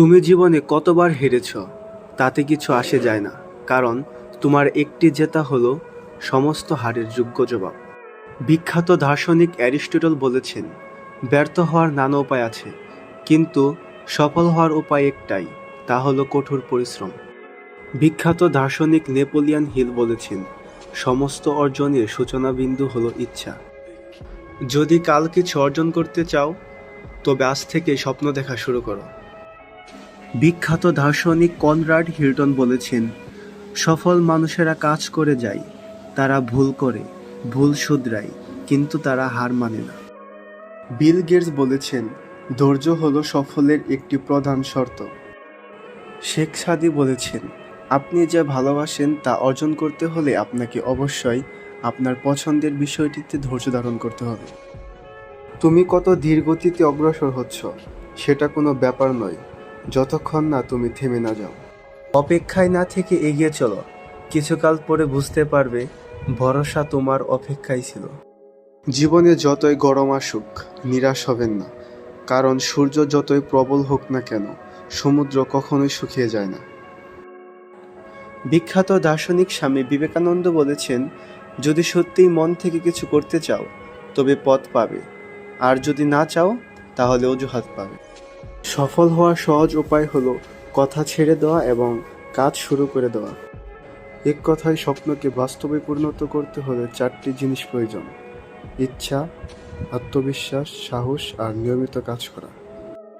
তুমি জীবনে কতবার হেরেছ, তাতে কিছু আসে যায় না, কারণ তোমার একটি জেতা হলো সমস্ত হারের যোগ্য জবাব। বিখ্যাত দার্শনিক অ্যারিস্টটল বলেছেন, ব্যর্থ হওয়ার নানা উপায় আছে, কিন্তু সফল হওয়ার উপায় একটাই, তা হলো কঠোর পরিশ্রম। বিখ্যাত দার্শনিক নেপোলিয়ান হিল বলেছেন, সমস্ত অর্জনের সূচনা বিন্দু হলো ইচ্ছা। যদি কাল কিছু অর্জন করতে চাও, তবে আজ থেকে স্বপ্ন দেখা শুরু করো। বিখ্যাত দার্শনিক কনরাড হিল্টন বলেছেন, সফল মানুষেরা কাজ করে যায়, তারা ভুল করে, ভুল শুধরায়, কিন্তু তারা হার মানে না। বিল গেটস বলেছেন, ধৈর্য হলো সফলের একটি প্রধান শর্ত। শেখ সাদি বলেছেন, আপনি যা ভালোবাসেন তা অর্জন করতে হলে আপনাকে অবশ্যই আপনার পছন্দের বিষয়টিতে ধৈর্য ধারণ করতে হবে। তুমি কত ধীর গতিতে অগ্রসর হচ্ছ, সেটা কোনো ব্যাপার নয়। যতক্ষণ না তুমি থেমে না যাও। অপেক্ষায় না থেকে এগিয়ে চলো। কিছুকাল পরে বুঝতে পারবে ভরসা তোমার অপেক্ষায় ছিল। জীবনে যতই গরম আসুক, নিরাশ হবেন না। কারণ সূর্য যতই প্রবল হোক না কেন, সমুদ্র কখনোই শুকিয়ে যায় না। বিখ্যাত দার্শনিক স্বামী বিবেকানন্দ বলেছেন, যদি সত্যিই মন থেকে কিছু করতে চাও, তবে পথ পাবে। আর যদি না চাও, তাহলে অজুহাত পাবে। সফল হওয়ার সহজ উপায় হলো কথা ছেড়ে দেওয়া এবং কাজ শুরু করে দেওয়া। এক কথায় স্বপ্নকে বাস্তবে পরিণত করতে হলে চারটি জিনিস প্রয়োজন। ইচ্ছা, আত্মবিশ্বাস, সাহস আর নিয়মিত কাজ করা।